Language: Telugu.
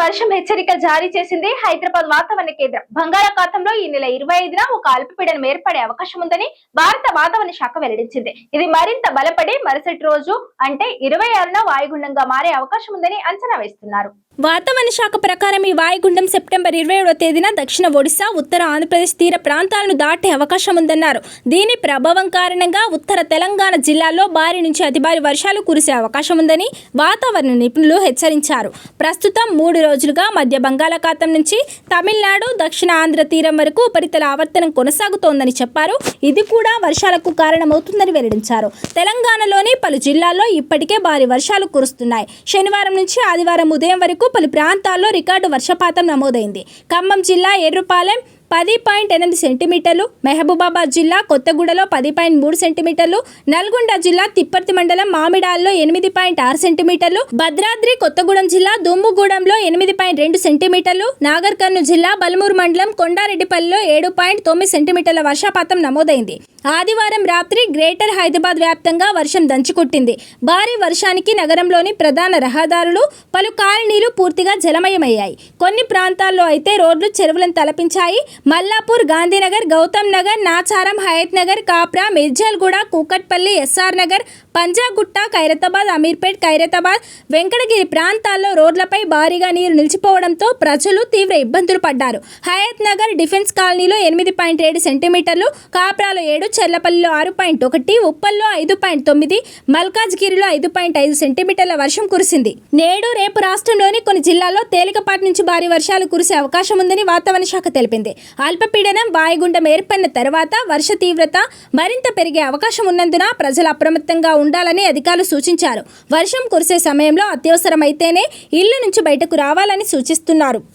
వర్షం హెచ్చరిక జారీ చేసింది హైదరాబాద్ వాతావరణ కేంద్రం. బంగాళాఖాతంలో ఈ నెల ఇరవై ఐదున ఒక అల్పపీడనం ఏర్పడే అవకాశం ఉందని భారత వాతావరణ శాఖ వెల్లడించింది. ఇది మరింత బలపడి మరుసటి రోజు అంటే ఇరవై ఆరున వాయుగుండంగా మారే అవకాశం ఉందని అంచనా వేస్తున్నారు. వాతావరణ శాఖ ప్రకారం ఈ వాయుగుండం సెప్టెంబర్ ఇరవై ఏడవ తేదీన దక్షిణ ఒడిశా ఉత్తర ఆంధ్రప్రదేశ్ తీర ప్రాంతాలను దాటే అవకాశం ఉందన్నారు దీని ప్రభావం కారణంగా ఉత్తర తెలంగాణ జిల్లాల్లో భారీ నుంచి అతి భారీ వర్షాలు కురిసే అవకాశం ఉందని వాతావరణ నిపుణులు హెచ్చరించారు. ప్రస్తుతం మూడు రోజులుగా మధ్య బంగాళాఖాతం నుంచి తమిళనాడు దక్షిణ ఆంధ్ర తీరం వరకు ఉపరితల ఆవర్తనం కొనసాగుతోందని చెప్పారు. ఇది కూడా వర్షాలకు కారణమవుతుందని వెల్లడించారు. తెలంగాణలోని పలు జిల్లాల్లో ఇప్పటికే భారీ వర్షాలు కురుస్తున్నాయి. శనివారం నుంచి ఆదివారం ఉదయం వరకు పలు ప్రాంతాల్లో రికార్డు వర్షపాతం నమోదైంది. ఖమ్మం జిల్లా ఎర్రుపాలెం పది పాయింట్ ఎనిమిది సెంటీమీటర్లు మహబూబాబాద్ జిల్లా కొత్తగూడలో పది పాయింట్ మూడు సెంటీమీటర్లు నల్గొండ జిల్లా తిప్పర్తి మండలం మామిడాల్లో ఎనిమిది పాయింట్ ఆరు సెంటీమీటర్లు భద్రాద్రి కొత్తగూడెం జిల్లా దుమ్ముగూడెంలో ఎనిమిది పాయింట్ రెండు సెంటీమీటర్లు నాగర్ కర్నూలు జిల్లా బలమూరు మండలం కొండారెడ్డిపల్లిలో ఏడు పాయింట్ తొమ్మిది సెంటీమీటర్ల వర్షపాతం నమోదైంది. ఆదివారం రాత్రి గ్రేటర్ హైదరాబాద్ వ్యాప్తంగా వర్షం దంచుకొట్టింది. భారీ వర్షానికి నగరంలోని ప్రధాన రహదారులు పలు కాలనీలు పూర్తిగా జలమయమయ్యాయి. కొన్ని ప్రాంతాల్లో అయితే రోడ్లు చెరువులను తలపించాయి. మల్లాపూర్ గాంధీనగర్ గౌతమ్ నగర్ నాచారం హయత్ నగర్ కాప్రా మిర్జాల్గూడ కూకట్పల్లి ఎస్ఆర్ నగర్ పంజాగుట్ట ఖైరతాబాద్ అమీర్పేట్ ఖైరతాబాద్ వెంకటగిరి ప్రాంతాల్లో రోడ్లపై భారీగా నీరు నిలిచిపోవడంతో ప్రజలు తీవ్ర ఇబ్బందులు పడ్డారు. హయత్ నగర్ డిఫెన్స్ కాలనీలో ఎనిమిది పాయింట్ ఏడు సెంటీమీటర్లు కాప్రాలో ఏడు చెర్లపల్లిలో ఆరు పాయింట్ ఒకటి ఉప్పల్లో ఐదు పాయింట్ తొమ్మిది మల్కాజ్గిరిలో ఐదు పాయింట్ ఐదు సెంటీమీటర్ల వర్షం కురిసింది. నేడు రేపు రాష్ట్రంలోని కొన్ని జిల్లాల్లో తేలికపాటి నుంచి భారీ వర్షాలు కురిసే అవకాశం ఉందని వాతావరణ శాఖ తెలిపింది. అల్పపీడనం వాయుగుండం ఏర్పడిన తర్వాత వర్ష తీవ్రత మరింత పెరిగే అవకాశం ఉన్నందున ప్రజలు అప్రమత్తంగా ఉండాలని అధికారులు సూచించారు. వర్షం కురిసే సమయంలో అత్యవసరమైతేనే ఇళ్ళ నుంచి బయటకు రావాలని సూచిస్తున్నారు.